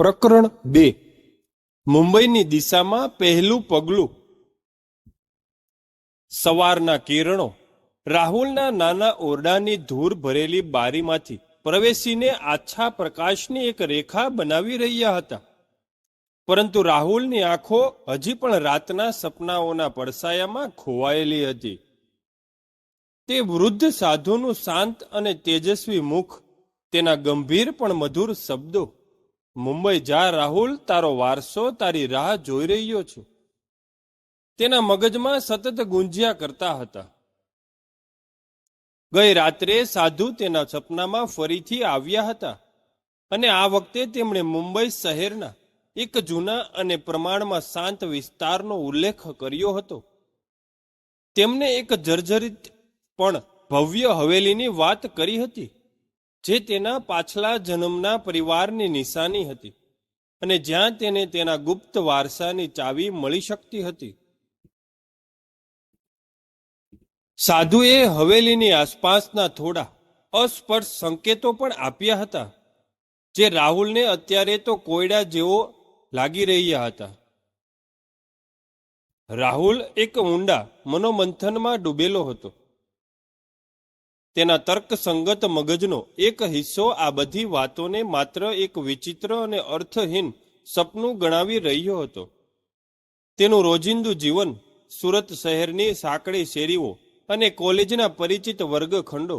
પ્રકરણ બે. મુંબઈની દિશામાં પહેલું પગલું. સવારના કિરણો. રાહુલના નાના ઓરડાની ધૂર ભરેલી બારીમાંથી પ્રવેશીને આછા પ્રકાશની એક રેખા બનાવી રહ્યા હતા. પરંતુ રાહુલની આંખો હજી પણ રાતના સપનાઓના પડસાયામાં ખોવાયેલી હતી. તે વૃદ્ધ સાધુનું શાંત અને તેજસ્વી મુખ, તેના ગંભીર પણ મધુર શબ્દો મુંબઈ જા રાહુલ, તારો વારસો, તારી રાહ જોઈ રહ્યો છું. તેના મગજમાં સતત ગુંજ્યા કરતા હતા. ગઈ રાત્રે સાધુ તેના સપનામાં ફરીથી આવ્યા હતા અને આ વખતે તેમણે મુંબઈ શહેરના એક જૂના અને પ્રમાણમાં શાંત વિસ્તારનો ઉલ્લેખ કર્યો હતો. તેમને એક જર્જરિત પણ ભવ્ય હવેલીની વાત કરી હતી. જે તેના પાછલા જન્મના પરિવારની નિશાની હતી અને જ્યાં તેને તેના ગુપ્ત વારસાની ચાવી મળી શકતી હતી. સાધુએ હવેલીની આસપાસના થોડા અસ્પષ્ટ સંકેતો પણ આપ્યા હતા, જે રાહુલને અત્યારે તો કોયડા જેવો લાગી રહ્યા હતા. રાહુલ એક ઊંડા મનોમંથનમાં ડૂબેલો હતો. તેના તર્કસંગત મગજનો એક હિસ્સો આ બધી વાતોને માત્ર એક વિચિત્ર અને અર્થહીન સપનું ગણાવી રહ્યો હતો. તેનું રોજિંદુ જીવન સુરત શહેરની સાંકડી શેરીઓ અને કોલેજના પરિચિત વર્ગખંડો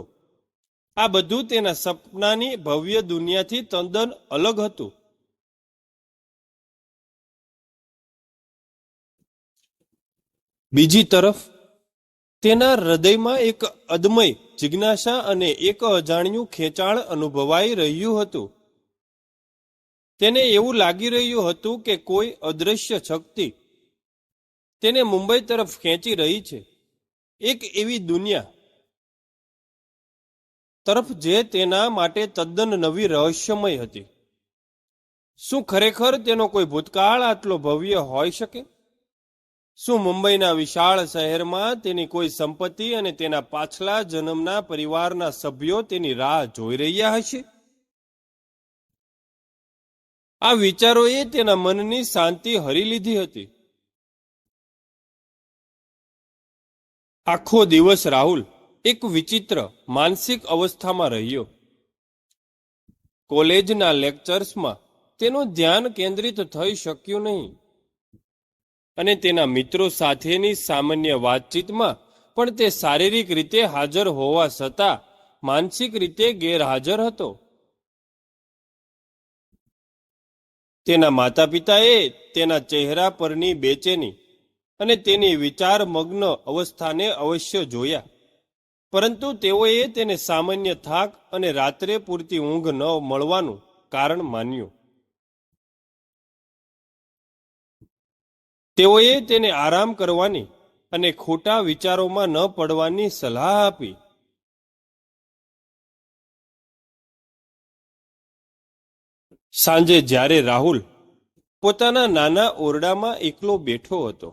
આ બધું તેના સપનાની ભવ્ય દુનિયાથી તદ્દન અલગ હતું. બીજી તરફ તેના હૃદયમાં એક અદમય જિજ્ઞાસા અને એક અજાણ્યું ખેંચાણ અનુભવાઈ રહ્યું હતું. તેને એવું લાગી રહ્યું હતું કે કોઈ અદૃશ્ય શક્તિ તેને મુંબઈ તરફ ખેંચી રહી છે. એક એવી દુનિયા તરફ જે તેના માટે તદ્દન નવી રહસ્યમય હતી. શું ખરેખર તેનો કોઈ ભૂતકાળ આટલો ભવ્ય હોઈ શકે? શું મુંબઈના વિશાળ શહેરમાં તેની કોઈ સંપત્તિ અને તેના પાછલા જન્મના પરિવારના સભ્યો તેની રાહ જોઈ રહ્યા હશે? આ વિચારોએ તેના મનની શાંતિ હરી લીધી હતી. આખો દિવસ રાહુલ એક વિચિત્ર માનસિક અવસ્થામાં રહ્યો. કોલેજના લેક્ચર્સમાં તેનું ધ્યાન કેન્દ્રિત થઈ શક્યું નહીં. અને તેના મિત્રો સાથેની સામાન્ય વાતચીતમાં પણ તે શારીરિક રીતે હાજર હોવા છતાં માનસિક રીતે ગેરહાજર હતો. તેના માતા પિતાએ તેના ચહેરા પરની બેચેની અને તેની વિચારમગ્ન અવસ્થાને અવશ્ય જોયા. પરંતુ તેઓએ તેને સામાન્ય થાક અને રાત્રે પૂરતી ઊંઘ ન મળવાનું કારણ માન્યું. તેઓએ તેને આરામ કરવાની અને ખોટા વિચારોમાં ન પડવાની સલાહ આપી. સાંજે જ્યારે રાહુલ પોતાના નાના ઓરડામાં એકલો બેઠો હતો,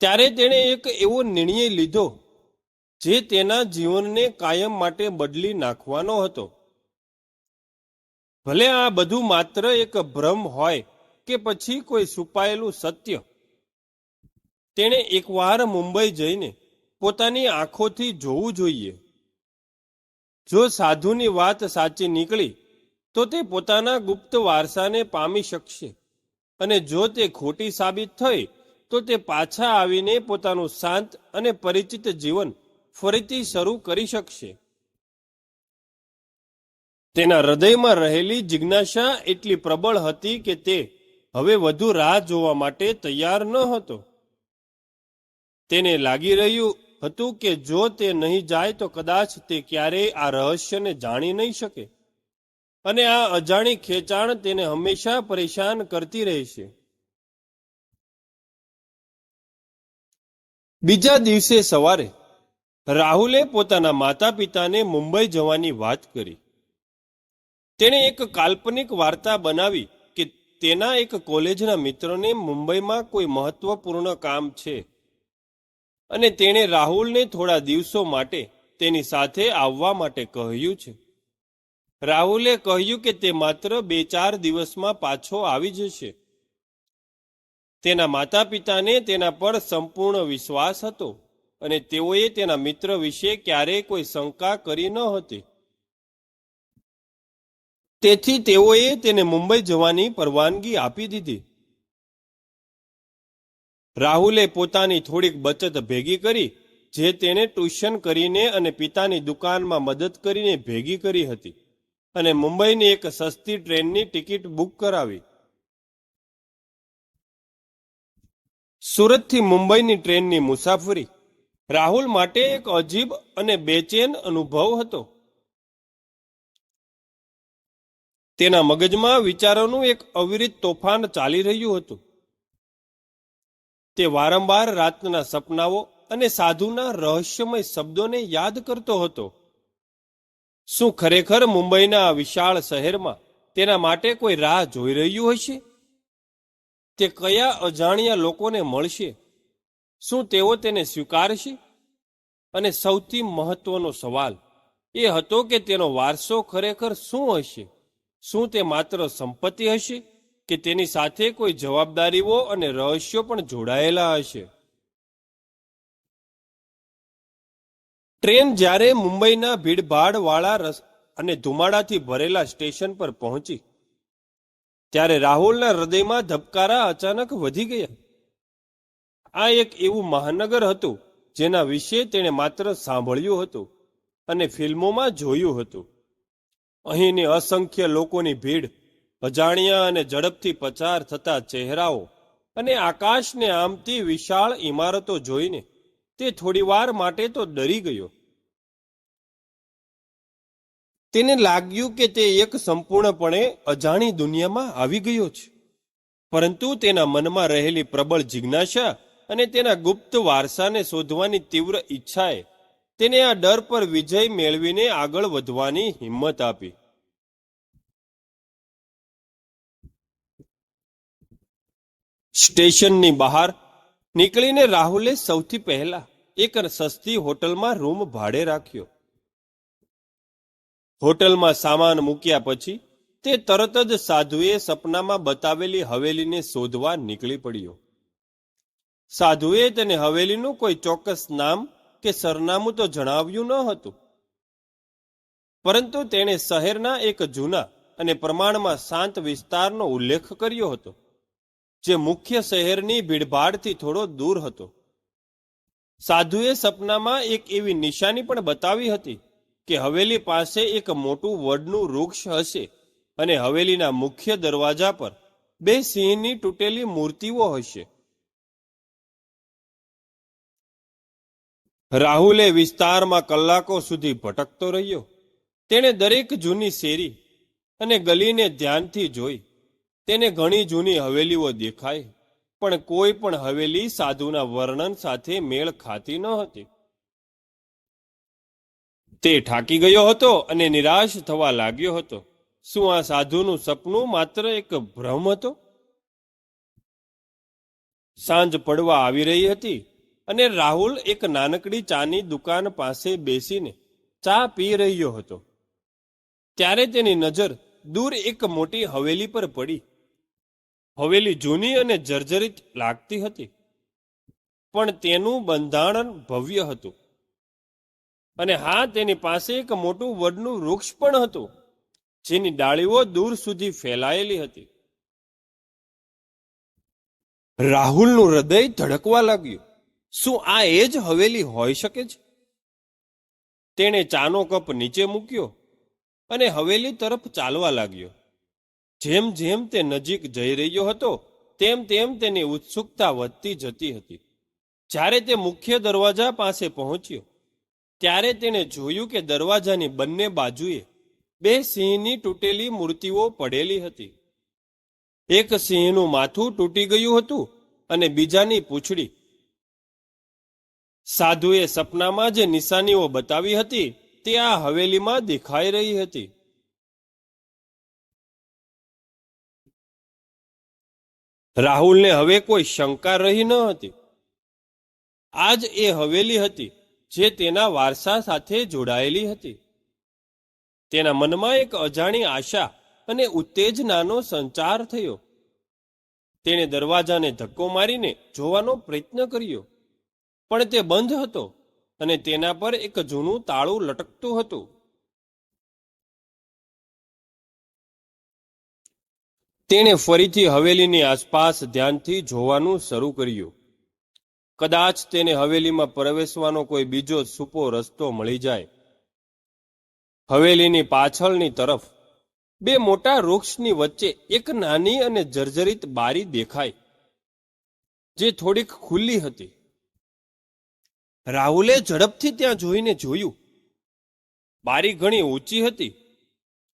ત્યારે તેણે એક એવો નિર્ણય લીધો, જે તેના જીવનને કાયમ માટે બદલી નાખવાનો હતો. ભલે આ બધું માત્ર એક ભ્રમ હોય કે પછી કોઈ છુપાયેલું સત્ય તેણે એકવાર મુંબઈ જઈને પોતાની આંખોથી જોવું જોઈએ. જો સાધુની વાત સાચી નીકળી, તો તે પોતાના ગુપ્ત વારસાને પામી શકશે અને જો તે ખોટી સાબિત થઈ, તો તે પાછા આવીને પોતાનું શાંત અને પરિચિત જીવન ફરીથી શરૂ કરી શકશે. તેના હૃદયમાં રહેલી જિજ્ઞાસા એટલી પ્રબળ હતી કે તે હવે વધુ રાહ જોવા માટે તૈયાર ન હતો. તેને લાગી રહ્યું હતું કે જો તે નહીં જાય તો કદાચ તે ક્યારેય આ રહસ્યને જાણી નહીં શકે. અને આ અજાણી ખેંચાણ તેને હંમેશા પરેશાન કરતી રહેશે. બીજા દિવસે સવારે રાહુલે પોતાના માતા પિતાને મુંબઈ જવાની વાત કરી. તેણે એક કાલ્પનિક વાર્તા બનાવી કે તેના એક કોલેજના મિત્રને મુંબઈમાં કોઈ મહત્વપૂર્ણ કામ છે. અને તેણે રાહુલને થોડા દિવસો માટે તેની સાથે આવવા માટે કહ્યું છે. રાહુલે કહ્યું કે તે માત્ર બે ચાર દિવસમાં પાછો આવી જશે. તેના માતા પિતાને તેના પર સંપૂર્ણ વિશ્વાસ હતો અને તેઓએ તેના મિત્ર વિશે ક્યારેય કોઈ શંકા કરી ન હતી. તેથી તેઓએ તેને મુંબઈ જવાની પરવાનગી આપી દીધી. રાહુલે પોતાની થોડીક બચત ભેગી કરી, જે તેને ટ્યુશન કરીને અને પિતાની દુકાનમાં મદદ કરીને ભેગી કરી હતી. અને મુંબઈની એક સસ્તી ટ્રેનની ટિકિટ બુક કરાવી. સુરતથી મુંબઈની ટ્રેનની મુસાફરી. રાહુલ માટે એક અજીબ અને બેચેન અનુભવ હતો. તેના મગજમાં વિચારોનું એક અવિરિત તોફાન ચાલી રહ્યું હતું. તે વારંવાર રાતના સપનાઓ અને સાધુના રહસ્યમય શબ્દોને યાદ કરતો હતો. શું ખરેખર મુંબઈના વિશાળ શહેરમાં તેના માટે કોઈ રાહ જોઈ રહ્યું હશે? તે કયા અજાણ્યા લોકોને મળશે? શું તેઓ તેને સ્વીકારશે? અને સૌથી મહત્વનો સવાલ એ હતો કે તેનો વારસો ખરેખર શું હશે? શું તે માત્ર સંપત્તિ હશે? કે તેની સાથે કોઈ જવાબદારીઓ અને રહસ્યો પણ જોડાયેલા હશે? ટ્રેન જ્યારે મુંબઈના ભીડભાડ વાળા અને ધુમાડાથી ભરેલા સ્ટેશન પર પહોંચી, ત્યારે રાહુલના હૃદયમાં ધબકારા અચાનક વધી ગયા. આ એક એવું મહાનગર હતું જેના વિશે તેણે માત્ર સાંભળ્યું હતું અને ફિલ્મોમાં જોયું હતું. અહીંની અસંખ્ય લોકોની ભીડ અજાણ્યા અને ઝડપથી પસાર થતા ચહેરાઓ અને આકાશને આમતી વિશાળ ઇમારતો જોઈને તે થોડીવાર માટે તો ડરી ગયો. તેને લાગ્યું કે તે એક સંપૂર્ણપણે અજાણી દુનિયામાં આવી ગયો છે. પરંતુ તેના મનમાં રહેલી પ્રબળ જિજ્ઞાસા અને તેના ગુપ્ત વારસાને શોધવાની તીવ્ર ઈચ્છાએ તેને આ ડર પર વિજય મેળવીને આગળ વધવાની હિંમત આપી. સ્ટેશનની બહાર નીકળીને રાહુલે સૌથી પહેલા એક સસ્તી હોટલમાં રૂમ ભાડે રાખ્યો. હોટલમાં સામાન મૂક્યા પછી તે તરત જ સાધુએ સપનામાં બતાવેલી હવેલીને શોધવા નીકળી પડ્યો. સાધુએ તેને હવેલીનું કોઈ ચોક્કસ નામ કે સરનામું તો જણાવ્યું ન હતું. પરંતુ તેણે શહેરના એક જૂના અને પ્રમાણમાં શાંત વિસ્તારનો ઉલ્લેખ કર્યો હતો. જે મુખ્ય શહેરની ભીડભાડથી થોડો દૂર હતો. સાધુએ સપનામાં એક એવી નિશાની પણ બતાવી હતી કે હવેલી પાસે એક મોટું વડનું વૃક્ષ હશે અને હવેલીના મુખ્ય દરવાજા પર બે સિંહની તૂટેલી મૂર્તિઓ હશે. રાહુલે વિસ્તારમાં કલાકો સુધી ભટકતો રહ્યો. તેણે દરેક જૂની શેરી અને ગલીને ધ્યાનથી જોઈ. તેને ઘણી જૂની હવેલીઓ દેખાય, પણ કોઈ પણ હવેલી સાધુના વર્ણન સાથે મેળ ખાતી ન હતી. તે ઠાકી ગયો હતો અને નિરાશ થવા લાગ્યો હતો. શું આ સાધુનું સપનું માત્ર એક ભ્રમ હતો? સાંજ પડવા આવી રહી હતી અને રાહુલ એક નાનકડી ચાની દુકાન પાસે બેસીને ચા પી રહ્યો હતો. ત્યારે તેની નજર દૂર એક મોટી હવેલી પર પડી. હવેલી જૂની અને જર્જરિત લાગતી હતી. પણ તેનું બંધારણ ભવ્ય હતું. અને હા, તેની પાસે એક મોટું વડનું વૃક્ષ પણ હતું, જેની ડાળીઓ દૂર સુધી ફેલાયેલી હતી. રાહુલનું હૃદય ધડકવા લાગ્યું. શું આ એ જ હવેલી હોઈ શકે છે? તેણે ચાનો કપ નીચે મૂક્યો અને હવેલી તરફ ચાલવા લાગ્યો. જેમ જેમ તે નજીક જઈ રહ્યો હતો, તેમ તેમ તેની ઉત્સુકતા વધતી જતી હતી. જ્યારે તે મુખ્ય દરવાજા પાસે પહોંચ્યો, ત્યારે તેણે જોયું કે દરવાજાની બંને બાજુએ બે સિંહની તૂટેલી મૂર્તિઓ પડેલી હતી. એક સિંહનું માથું તૂટી ગયું હતું અને બીજાની પૂંછડી સાધુએ સપનામાં જે નિશાનીઓ બતાવી હતી, તે આ હવેલીમાં દેખાઈ રહી હતી. રાહુલને હવે કોઈ શંકા રહી ન હતી. આજ એ હવેલી હતી જે તેના વારસા સાથે જોડાયેલી હતી. તેના મનમાં એક અજાણી આશા અને ઉત્તેજનાનો સંચાર થયો. તેણે દરવાજાને ધક્કો મારીને જોવાનો પ્રયત્ન કર્યો. પણ તે બંધ હતો અને તેના પર એક જૂનું તાળું લટકતું હતું. તેણે ફરીથી હવેલીની આસપાસ ધ્યાનથી જોવાનું શરૂ કર્યું. કદાચ તેને હવેલીમાં પ્રવેશવાનો કોઈ બીજો સુપો રસ્તો મળી જાય. હવેલીની પાછળની તરફ બે મોટા વૃક્ષની વચ્ચે એક નાની અને જર્જરિત બારી દેખાય જે થોડીક ખુલ્લી હતી. રાહુલે ઝડપથી ત્યાં જોઈને જોયું. બારી ઘણી ઊંચી હતી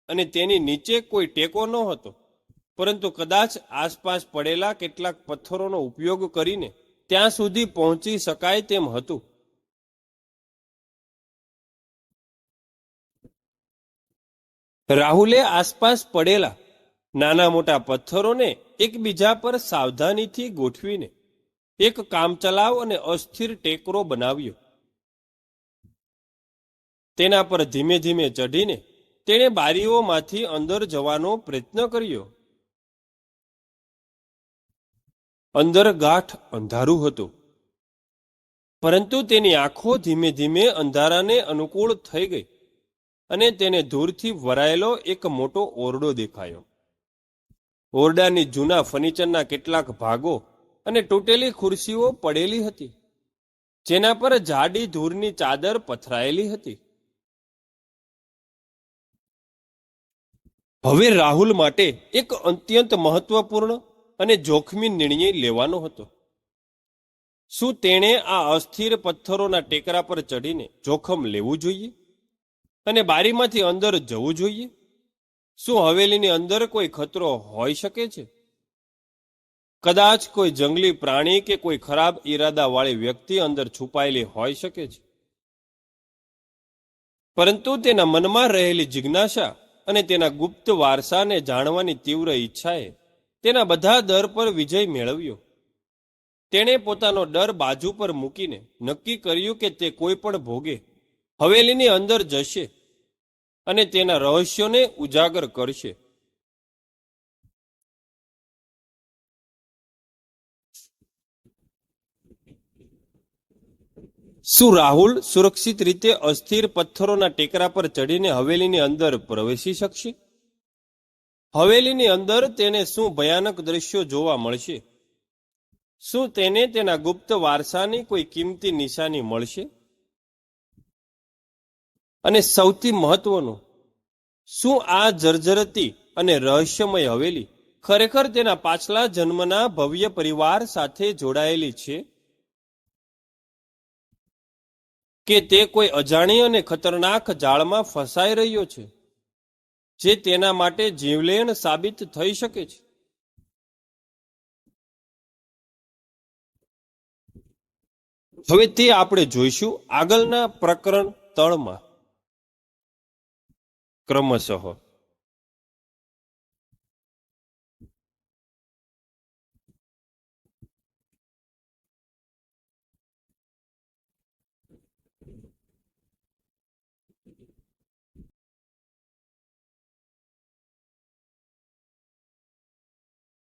અને તેની નીચે કોઈ ટેકો ન હતો પરંતુ કદાચ આસપાસ પડેલા કેટલાક પથ્થરોનો ઉપયોગ કરીને ત્યાં સુધી પહોંચી શકાય તેમ હતું. રાહુલે આસપાસ પડેલા નાના મોટા પથ્થરોને એકબીજા પર સાવધાનીથી ગોઠવીને એક કામચલાવ અને અસ્થિર ટેકરો બનાવ્યો. તેના પર ધીમે ધીમે ચઢીને તેણે બારીઓમાંથી અંદર જવાનો પ્રયત્ન કર્યો. અંદર ગાઢ અંધારું હતું. પરંતુ તેની આંખો ધીમે ધીમે અંધારાને અનુકૂળ થઈ ગઈ અને તેને દૂરથી વરાયેલો એક મોટો ઓરડો દેખાયો. ઓરડાની જૂના ફર્નિચરના કેટલાક ભાગો અને તૂટેલી ખુરશીઓ પડેલી હતી, જેના પર જાડી ધૂળની ચાદર પથરાયેલી હતી. હવે રાહુલ માટે એક અત્યંત મહત્વપૂર્ણ અને જોખમી નિર્ણય લેવાનો હતો. શું તેણે આ અસ્થિર પથ્થરોના ટેકરા પર ચડીને જોખમ લેવું જોઈએ? અને બારીમાંથી અંદર જવું જોઈએ? શું હવેલીની અંદર કોઈ ખતરો હોઈ શકે છે? કદાચ કોઈ જંગલી પ્રાણી કે કોઈ ખરાબ ઈરાદાવાળી વ્યક્તિ અંદર છુપાયેલી હોઈ શકે છે. પરંતુ તેના મનમાં રહેલી જિજ્ઞાસા અને તેના ગુપ્ત વારસાને જાણવાની તીવ્ર ઈચ્છાએ તેના બધા દર પર વિજય મેળવ્યો. તેણે પોતાનો ડર બાજુ પર મૂકીને નક્કી કર્યું કે તે કોઈ પણ ભોગે, હવેલીની અંદર જશે અને તેના રહસ્યોને ઉજાગર કરશે. શું રાહુલ સુરક્ષિત રીતે અસ્થિર પથ્થરોના ટેકરા પર ચડીને હવેલીની અંદર પ્રવેશી શકશે? હવેલીની અંદર તેને શું ભયાનક દ્રશ્યો જોવા મળશે? શું તેને તેના ગુપ્ત વારસાની કોઈ કિંમતી નિશાની મળશે? અને સૌથી મહત્વનું, શું આ જર્જરતી અને રહસ્યમય હવેલી ખરેખર તેના પાછલા જન્મના ભવ્ય પરિવાર સાથે જોડાયેલી છે? કે તે કોઈ અજાણી અને ખતરનાક જાળમાં ફસાઈ રહ્યો છે? જે તેના માટે જીવલેણ સાબિત થઈ શકે છે. હવે તે આપણે જોઈશું આગળના પ્રકરણ તળમાં ક્રમશઃ